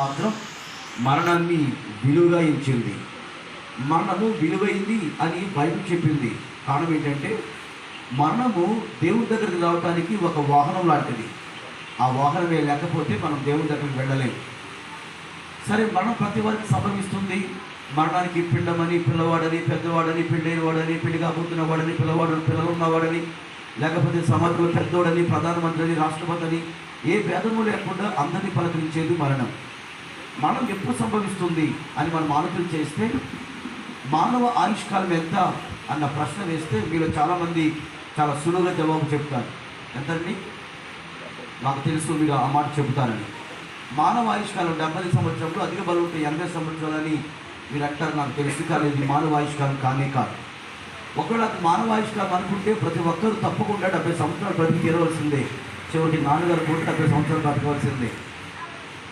మాత్రం మరణాన్ని విలువగా ఇచ్చింది. మరణము విలువైంది అని బైబిల్ చెప్పింది. కారణం ఏంటంటే మరణము దేవుడి దగ్గరికి రావడానికి ఒక వాహనం లాంటిది. ఆ వాహనమే లేకపోతే మనం దేవుడి దగ్గరికి వెళ్ళలేము సరే మరణం ప్రతి వారికి సంభవిస్తుంది. మరణానికి పిండమని పిల్లవాడని పెద్దవాడని పెళ్ళైన వాడని పెళ్ళి కాబోతున్న వాడని పిల్లవాడని పిల్లలు ఉన్నవాడని లేకపోతే సమాజంలో పెద్దోడని ప్రధానమంత్రి అని రాష్ట్రపతి అని ఏ భేదము లేకుండా అందరినీ పలకరించేది మరణం. మరణం ఎప్పుడు సంభవిస్తుంది అని మనం ఆలోచన చేస్తే మానవ ఆయుష్కాలం ఎంత అన్న ప్రశ్న వేస్తే మీలో చాలామంది చాలా సులువుగా జవాబు చెప్తారు. ఎంతండి? నాకు తెలుసు మీరు ఆ మాట చెబుతారని. మానవ ఆయుష్కాలం డెబ్బై సంవత్సరంలో అధిక బలం ఉంటే ఎనభై సంవత్సరాలని మీరు అంటారు నాకు తెలుసు కానీ ఇది మానవ ఆయుష్కాలం కానే కాదు. ఒకవేళ అది మానవ ఆయుష్కాలం అనుకుంటే ప్రతి ఒక్కరూ తప్పకుండా డెబ్బై సంవత్సరాలు బ్రతికి తీరవలసిందే. చివరికి నాన్నగారు కూడా డెబ్బై సంవత్సరాలు బ్రతకవలసిందే.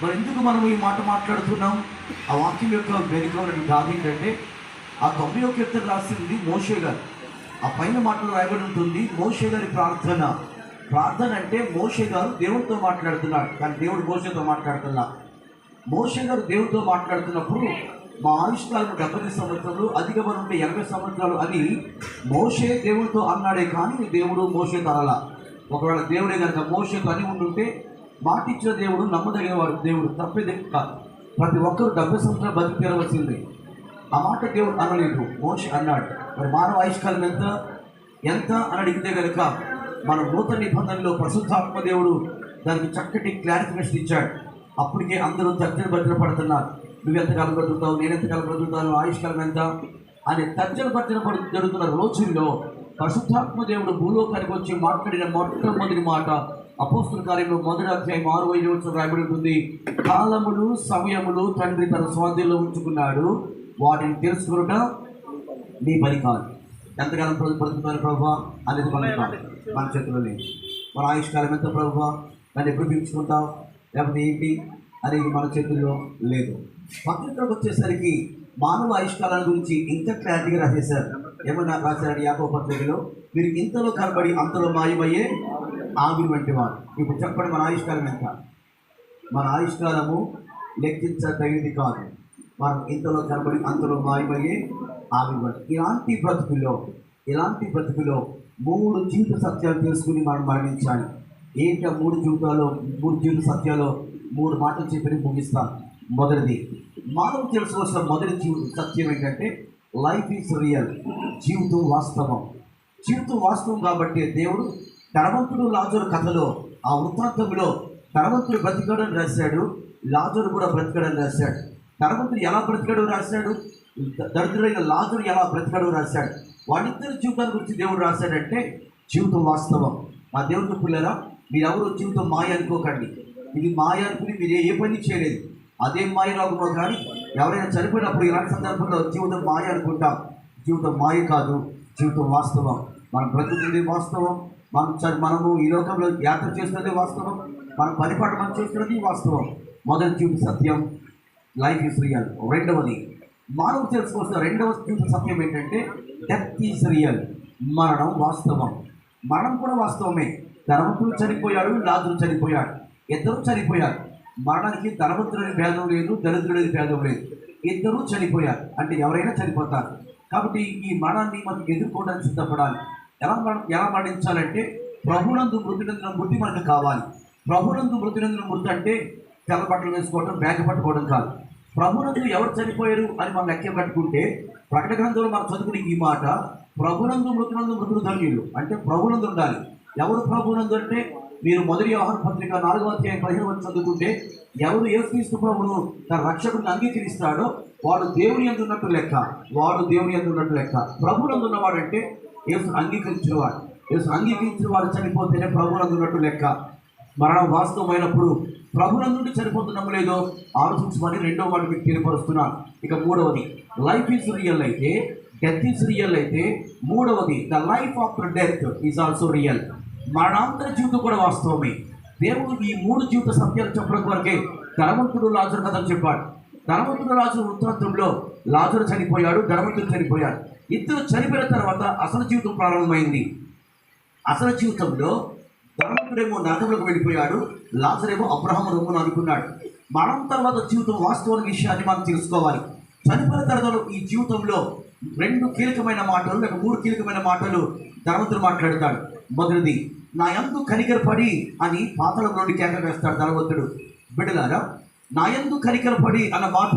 మరి ఎందుకు మనం ఈ మాట మాట్లాడుతున్నాం? ఆ వాక్యం యొక్క వెనుక కాదు ఏంటంటే ఆ తొంభై యొక్క ఎత్తు రాసింది మోషే గారు. ఆ పైన మాటలు రాయబడి ఉంటుంది మోషే గారి ప్రార్థన. ప్రార్థన అంటే మోషే గారు దేవుడితో మాట్లాడుతున్నాడు కానీ దేవుడు మోషేతో మాట్లాడుతున్నా. మోషే గారు దేవుడితో మాట్లాడుతున్నప్పుడు మా ఆయుష్కాలం డెబ్బై సంవత్సరాలు అధిక ఉంటే ఎనభై సంవత్సరాలు అని మోషే దేవుడితో అన్నాడే కానీ దేవుడు మోషే తరలా. ఒకవేళ దేవుడే కనుక మోషేతో అని ఉండుంటే మాటిచ్చిన దేవుడు నమ్మదగినవాడు దేవుడు తప్పేది కాదు. ప్రతి ఒక్కరు డెబ్బై సంవత్సరాలు బతికి తీరవలసిందే. ఆ మాట దేవుడు అనలేదు. మోషి అన్నాడు. మరి మానవ ఆయుష్కాలం ఎంత? ఎంత అని అడిగితే కనుక మన నూతన నిబంధనలో ప్రశుద్ధాత్మ దేవుడు దానికి చక్కటి క్లారిఫికేషన్ ఇచ్చాడు. అప్పటికే అందరూ తర్జన భర్జన పడుతున్నారు. నువ్వు ఎంతకాలం బ్రతుకుతావు? నేను ఎంతకాలం బ్రతుకుతాను? ఆయుష్కాలం ఎంత? అనే తర్జన భర్జన పడు జరుగుతున్న రోజుల్లో పరిశుద్ధాత్మ దేవుడు భూలోకానికి వచ్చి మాట్లాడిన మొట్టమొదటి మాట అపోస్తుల కార్యంలో మొదటి అధ్యాయం ఆరు ఐదు వచ్చిన రాయబడి ఉంటుంది కాలములు సమయములు తండ్రి తన స్వాధీనంలో ఉంచుకున్నాడు. వాటిని తెలుసుకునుట నీ పని కాదు. ఎంతకాలం బ్రతుకుతారు ప్రభు? అనేది మన కాదు మన లేదు మన ఆయుష్కాలం ఎంత ప్రభు? దాన్ని ఎప్పుడు పెంచుకుంటాం లేకపోతే ఏంటి? అనేది మన చేతుల్లో లేదు. పత్రికలకు వచ్చేసరికి మానవ ఆయుష్కాలం గురించి ఇంకా క్లారిటీగా రాసేశారు. ఏమన్నా రాశారు యాకో పత్రికలో. మీరు ఇంతలో కనబడి అంతలో మాయమయ్యే ఆవిరి వంటి వారు. ఇప్పుడు చెప్పండి మన ఆయుష్కాలం ఎంత? మన ఆయుష్కాలము లెక్కించదగినది కాదు. మనం ఇంతలో కనబడి అంతలో మాయమయ్యే ఆవిర్భావం ఇలాంటి బ్రతుకులో ఇలాంటి బ్రతుకులో మూడు జీవిత సత్యాలు తెలుసుకుని మనం మరణించాలి. ఏంటి మూడు జీవితాలు మూడు జీవిత సత్యాలు? మూడు మాటలు చెప్పి ముగిస్తాం మొదటిది మానవ తెలుసుకోవాల్సిన మొదటి జీవిత సత్యం ఏంటంటే లైఫ్ ఈజ్ రియల్ జీవితం వాస్తవం. జీవితం వాస్తవం కాబట్టి దేవుడు ధనవంతుడు లాజరు కథలో ఆ వృత్తాంతంలో ధనవంతుడు బ్రతికడం రాశాడు లాజరు కూడా బ్రతికడం రాశాడు. ధనవంతుడు ఎలా బ్రతికడం రాశాడు? దరిద్రుడైన లాజరు ఎలా బ్రతికడం రాశాడు? వాళ్ళిద్దరి జీవితాల గురించి దేవుడు రాశాడంటే జీవితం వాస్తవం. మా దేవుడికి పిల్లరా మీరెవరు జీవితం మాయ అనుకోకండి. ఇది మాయ అనుకుని మీరు ఏ పని చేయలేదు. అదేం మాయ రాకుండా కానీ ఎవరైనా చనిపోయినప్పుడు ఇలాంటి సందర్భంలో జీవితం మాయ అనుకుంటాం. జీవితం మాయ కాదు జీవితం వాస్తవం. మనం బ్రతుకుతుంది వాస్తవం. మనం చ- మనము ఈ లోకంలో యాత్ర చేస్తున్నది వాస్తవం. మనం పరిపాట మనం చేస్తున్నది వాస్తవం. మొదటి చూపు సత్యం లైఫ్ ఈజ్ రియల్. రెండవది మానవ తెలుసుకోవాల్సిన రెండవ చూపు సత్యం ఏంటంటే డెత్ ఈజ్ రియల్. మరణం వాస్తవం. మరణం కూడా వాస్తవమే. ధనవంతుడు చనిపోయాడు లాదుడు చనిపోయాడు. ఇద్దరు చనిపోయారు. మరణానికి ధనవంతుడని భేదం లేదు దరిద్రుడని భేదం లేదు. ఇద్దరూ చనిపోయారు. అంటే ఎవరైనా చనిపోతారు. కాబట్టి ఈ మరణాన్ని మనం ఎదుర్కోవడానికి సిద్ధపడాలి. ఎలా ఎలా మరణించాలంటే ప్రభునందు మృతినందున మృతి మనకు కావాలి. ప్రభునందు మృతినందున మృతి అంటే తెల్ల బట్టలు వేసుకోవడం బ్యాగ్ పట్టుకోవడం కాదు. ప్రభునందు ఎవరు చనిపోయారు అని మనం లెక్క కట్టుకుంటే ప్రకట గ్రంథంలో మనం చదువుకునే ఈ మాట ప్రభునందు మృతునందు మృతులు ధన్యులు. అంటే ప్రభునందు ఉండాలి. ఎవరు ప్రభునందు అంటే మీరు మొదటి వ్యవహార పత్రిక నాలుగో అధ్యాయం పదిహేను వచ్చి చదువుకుంటే ఎవరు యేసుక్రీస్తు ప్రభును తన రక్షకుడిని అంగీకరిస్తాడో వాడు దేవుని ఎందు ఉన్నట్టు లెక్క వాడు దేవుని ఎందు ఉన్నట్టు లెక్క. ప్రభునందు ఉన్నవాడంటే యేసు అంగీకరించిన వాడు యేసు అంగీకరించిన వాడు చనిపోతేనే ప్రభునందు ఉన్నట్టు లెక్క. మరణం వాస్తవమైనప్పుడు ప్రభునందుండి చనిపోతున్నాం లేదో ఆలోచించమని రెండో మాట మీకు తెలియపరుస్తున్నాను ఇక మూడవది లైఫ్ ఈజ్ రియల్ అయితే డెత్ ఈజ్ రియల్ అయితే మూడవది the life after death is also real మరణాంతర జీవితం కూడా వాస్తవమే. దేవుడు ఈ మూడు జీవిత సత్యాలు చెప్పడం కొరకే ధనవంతుడు లాజరు కథలు చెప్పాడు. ధనవంతుడు రాజు వృత్తాంతంలో లాజరు చనిపోయాడు ధనవంతుడు చనిపోయాడు. ఇద్దరు చనిపోయిన తర్వాత అసలు జీవితం ప్రారంభమైంది. అసలు జీవితంలో ధనవంతుడేమో నరకంలోకి వెళ్ళిపోయాడు లాజరేమో అబ్రహం రొమ్మును అనుకున్నాడు. మరణం తర్వాత జీవితం వాస్తవం విషయాన్ని మనం తెలుసుకోవాలి. చనిపోయిన తర్వాత ఈ జీవితంలో రెండు కీలకమైన మాటలు లేక మూడు కీలకమైన మాటలు ధనవంతుడు మాట్లాడతాడు. మొదటిది నా ఎందుకు కనికరపడి అని పాతల నుండి కేక వేస్తాడు ధనవంతుడు. బిడ్డలారా నాయందు కనికరపడి అన్న మాట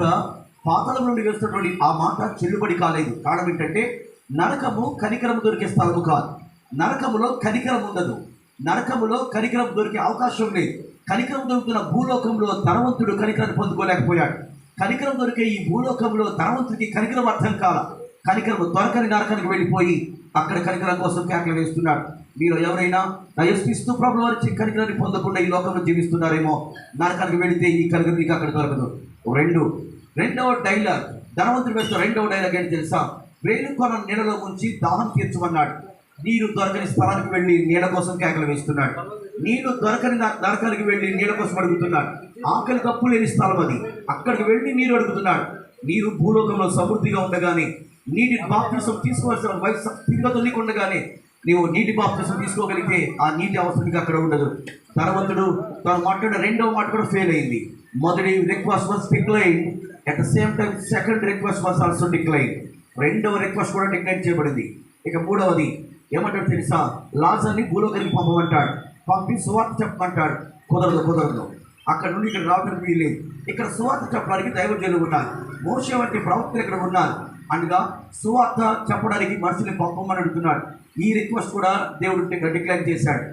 పాతలం నుండి వేస్తున్నటువంటి ఆ మాట చెల్లుబడి కాలేదు. కారణం ఏంటంటే నరకము కనికరము దొరికే స్థలము కాదు. నరకములో కనికరం ఉండదు. నరకములో కనికరం దొరికే అవకాశం లేదు. కనికరం దొరుకుతున్న భూలోకంలో ధనవంతుడు కనికరం పొందుకోలేకపోయాడు. కనికరం దొరికే ఈ భూలోకంలో ధనవంతుడికి కనికరం అర్థం కాల. కనికరం దొరకని నరకానికి వెళ్ళిపోయి అక్కడ కనికరం కోసం కేకలు వేస్తున్నాడు. మీరు ఎవరైనా నయస్పిస్తూ ప్రభుత్వం వచ్చి కనికరాన్ని పొందకుండా ఈ లోకంలో జీవిస్తున్నారేమో నరకానికి వెళితే ఈ కనికరం మీకు అక్కడ దొరకదు. రెండు రెండవ డైలాగ్ ధనవంతుడు వేస్తున్న రెండవ డైలాగ్ ఏంటి తెలుసా? వేలుకొన నీడలో ఉంచి దాహం తీర్చమన్నాడు. నీరు దొరకని స్థలానికి వెళ్ళి నీళ్ళ కోసం కేకలు వేస్తున్నాడు. నీళ్ళు దొరకని నరకానికి వెళ్ళి నీళ్ళ కోసం అడుగుతున్నాడు. ఆకలి కప్పు లేని స్థలం అది. అక్కడికి వెళ్ళి నీరు అడుగుతున్నాడు. నీరు భూలోకంలో సమృద్ధిగా ఉండగానే నీటి బాప్తిసం తీసుకోవాల్సిన వయసు స్థితిగతులు నీకు ఉండగానే నీవు నీటి బాప్తిసం తీసుకోగలిగితే ఆ నీటి అవసరం నీకు అక్కడ ఉండదు. ధనవంతుడు తను మాట్లాడిన రెండవ మాట కూడా ఫెయిల్ అయింది. మొదటి request was decline at the same time second request was also decline రెండవ రిక్వెస్ట్ కూడా డిక్లైన్ చేయబడింది. ఇక మూడవది ఏమంటాడు తెలుసా? లాజర్ని భూలోకానికి పంపమంటాడు. పంపి సువార్త చెప్పమంటాడు. కుదరదు కుదరదు. అక్కడ నుండి ఇక్కడ రావడానికి వీల్లేదు. ఇక్కడ సువార్త చెప్పడానికి దైవజనులు ఉన్నారు మోసే వంటి ప్రవక్తలు ఇక్కడ ఉన్నారు. అనగా సువార్త చెప్పడానికి మనుషుల్ని పంపమని అడుగుతున్నాడు. ఈ రిక్వెస్ట్ కూడా దేవుడు డిక్లైన్ చేశాడు.